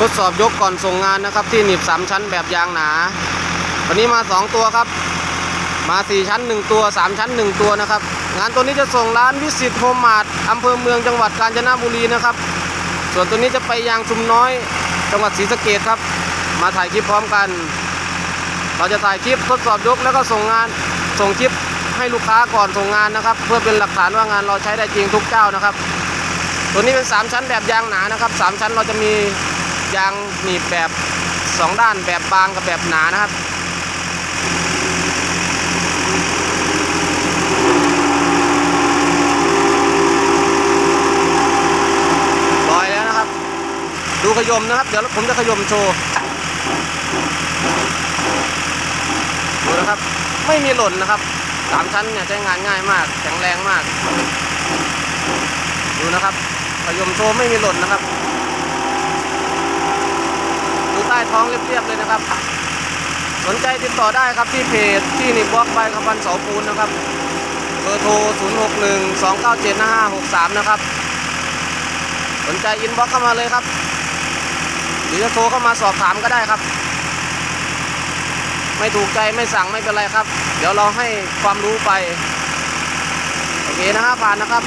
ทดสอบยกก่อนส่งงานนะครับที่หนีบสามชั้นแบบยางหนา วันนี้มาสองตัวครับ มาสี่ชั้นหนึ่งตัวสามชั้นหนึ่งตัวนะครับ งานตัวนี้จะส่งร้านวิสิตโฮมมาร์ทอำเภอเมืองจังหวัดกาญจนบุรีนะครับ ส่วนตัวนี้จะไปยางชุมน้อย จังหวัดศรีสะเกดครับ มาถ่ายคลิปพร้อมกัน เราจะถ่ายคลิปทดสอบยกแล้วก็ส่งงานส่งคลิปให้ลูกค้าก่อนส่งงานนะครับ เพื่อเป็นหลักฐานว่างานเราใช้ได้จริงทุกเจ้านะครับ ตัวนี้เป็น 3 ชั้นแบบยางหนานะครับ 3 ชั้นเราจะมี ยางหนีบแบบ 2 ด้านแบบบางกับแบบหนานะครับลอยแล้วนะครับ ดูขยมนะครับ เดี๋ยวผมจะขยมโชว์ดูนะครับ ไม่มีหล่นนะครับสามชั้นเนี่ยใช้งานง่ายมาก แข็งแรงมาก ดูนะครับขยมโชว์ไม่มีหล่นนะครับ ท้องเรียบๆเลยนะครับ สนใจติดต่อได้ครับที่เพจที่นิบล็อกใบขพันเสาปูนนะครับเบอร์โทร 0 6 1 2 9 7 5 6 3 นะครับ สนใจอินบ็อกเข้ามาเลยครับ หรือจะโทรเข้ามาสอบถามก็ได้ครับ ไม่ถูกใจไม่สั่งไม่เป็นไรครับ เดี๋ยวเราให้ความรู้ไป โอเคนะครับผ่านนะครับ